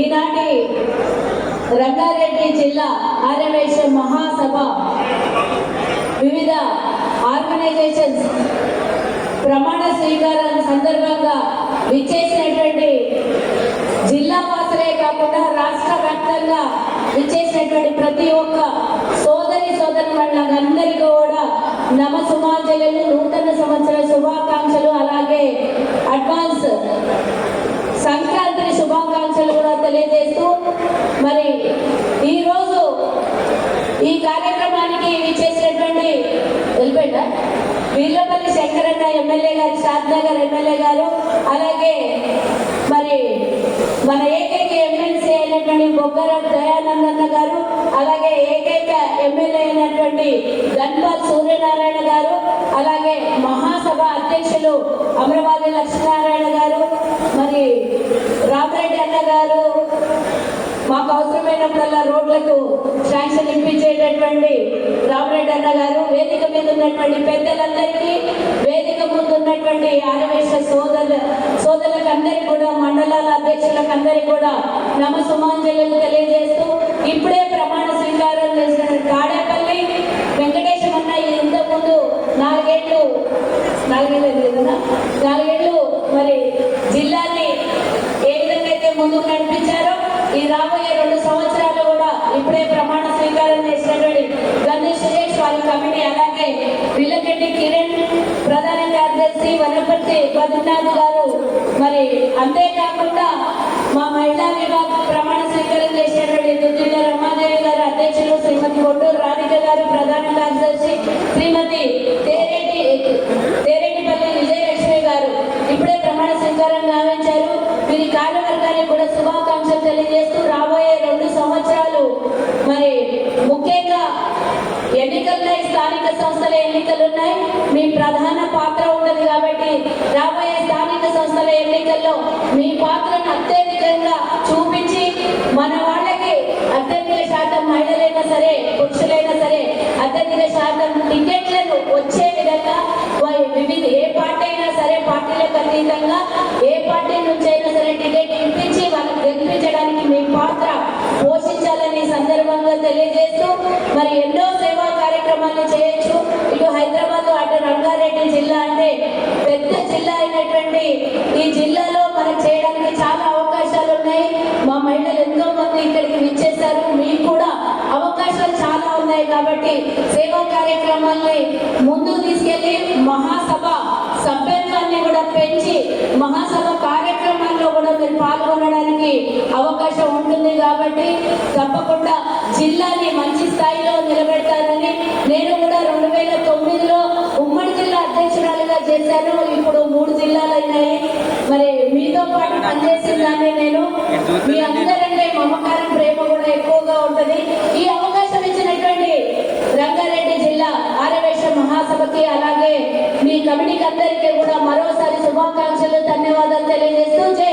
ఈనాటి రంగారెడ్డి జిల్లా ఆర్యవేశ మహాసభ వివిధ ఆర్గనైజేషన్స్ ప్రమాణ స్వీకారం సందర్భంగా విచ్చేసినటువంటి జిల్లా వాసులే కాకుండా రాష్ట్ర వ్యాప్తంగా విచ్చేసినటువంటి ప్రతి ఒక్క సోదరి సోదరి వాళ్ళందరికీ కూడా నమసుమాంజలు నూతన సంవత్సర శుభాకాంక్షలు అలాగే అడ్వాన్స్ సంక్రాంతి శుభాకాంక్షలు కూడా తెలియజేస్తూ మరి ఈరోజు ఈ కార్యక్రమానికి విచ్చేసినటువంటి వెళ్ళిపోయిందా వీళ్ళపల్లి శంకరన్న ఎమ్మెల్యే గారు షాద్నగర్ ఎమ్మెల్యే గారు అలాగే మరి మన ఏకైక ఎమ్మెల్సీ అయినటువంటి బొగ్గరం దయానందన్న గారు అలాగే ఏకైక ఎమ్మెల్యే అయినటువంటి గన్పాల్ సూర్యనారాయణ గారు అలాగే మహాసభ అధ్యక్షులు అమరవాది లక్ష్మీనారాయణ గారు మరి రామరెడ్డి అన్న గారు మాకు అవసరమైనప్పుడల్లా రోడ్లకు ఉన్నటువంటి రామరెడ్డి అన్న గారు వేదిక మీద ఉన్నటువంటి పెద్దలందరికీ వేదిక ముందు ఉన్నటువంటి ఆరవేశ సోదరు సోదరులకు అందరికీ కూడా మండలాల అధ్యక్షులకు అందరికీ కూడా నమసుమాంజలు తెలియజేస్తూ ఇప్పుడే ప్రమాణ స్వీకారం చేసిన తాడేపల్లి వెంకటేశం అన్న ఇంతకుముందు నాలుగేళ్ళు నాలుగేళ్ళు కదా? నాలుగేళ్ళు మరి జిల్లాని ఏ విధంగా అయితే ముందుకు నడిపించారో ఈ రాబోయే రెండు సంవత్సరాలు కూడా ఇప్పుడే ప్రమాణ స్వీకారం చేసినటువంటి గణేష్ సురేష్ వారి కమిటీ అలాగే విల్లగడ్డి కిరణ్ ప్రధాన కార్యదర్శి వనపర్తి బద్రీనాథ్ గారు. మరి అంతేకాకుండా మా మహిళా విభాగం ప్రమాణ స్వీకారం చేసినటువంటి దుద్దిల్ల రమాదేవి గారు అధ్యక్షులు శ్రీమతి కొట్టూరు రాధిక గారు ప్రధాన కార్యదర్శి శ్రీమతి తేరెడ్డి తేరెడ్డిపల్లి విజయలక్ష్మి గారు. ఇప్పుడే ప్రమాణ స్వీకారం గావించారు. మీ కార్యవర్గానికి కూడా శుభాకాంక్షలు తెలియజేస్తూ రాబోయే రెండు సంవత్సరాలు మరి ముఖ్యంగా ఎన్నికలున్నాయి స్థానిక సంస్థల ఎన్నికలు ఉన్నాయి మీ ప్రధాన పాత్ర ఉంటుంది కాబట్టి రాబోయే స్థానిక సంస్థల ఎన్నికల్లో మీ పాత్రను అత్యధికంగా చూపించి మన వాళ్ళ తెలియజేస్తూ మరి ఎన్నో సేవా కార్యక్రమాలు చేయొచ్చు. ఇటు హైదరాబాద్ అటు రంగారెడ్డి జిల్లా అంటే పెద్ద జిల్లా అయినటువంటి ఈ జిల్లాలో మనకు చేయడానికి చాలా అవకాశాలు ఉన్నాయి. మా మహిళలు ఎంతో మంది ఇక్కడికి విచ్చేస్తారు మీకు కూడా అవకాశాలు చాలా ఉన్నాయి కాబట్టి సేవా కార్యక్రమాల్ని ముందు తీసుకెళ్ళి మహాసభ సభ్యత్వాన్ని కూడా పెంచి మహాసభ కార్యక్రమాల్లో కూడా మీరు చేయడానికి అవకాశం ఉంటుంది కాబట్టి తప్పకుండా జిల్లాని మంచి స్థాయిలో నిలబెడతారని నేను కూడా రెండు వేల తొమ్మిదిలో ఉమ్మడి జిల్లా అధ్యక్షురాలుగా చేశాను. ఇప్పుడు మూడు జిల్లాలు అయినాయి మరి మీతో పాటు పనిచేసిందాన్ని నేను. మీ అందరంటే మమకారం ప్రేమ కూడా ఎక్కువగా ఉంటుంది. ఈ అవకాశం ఇచ్చినటువంటి రంగారెడ్డి జిల్లా ఆరవేశ మహాసభకి అలాగే మీ కమిటీకి అందరికీ కూడా మరోసారి శుభాకాంక్షలు ధన్యవాదాలు తెలియజేస్తూ జై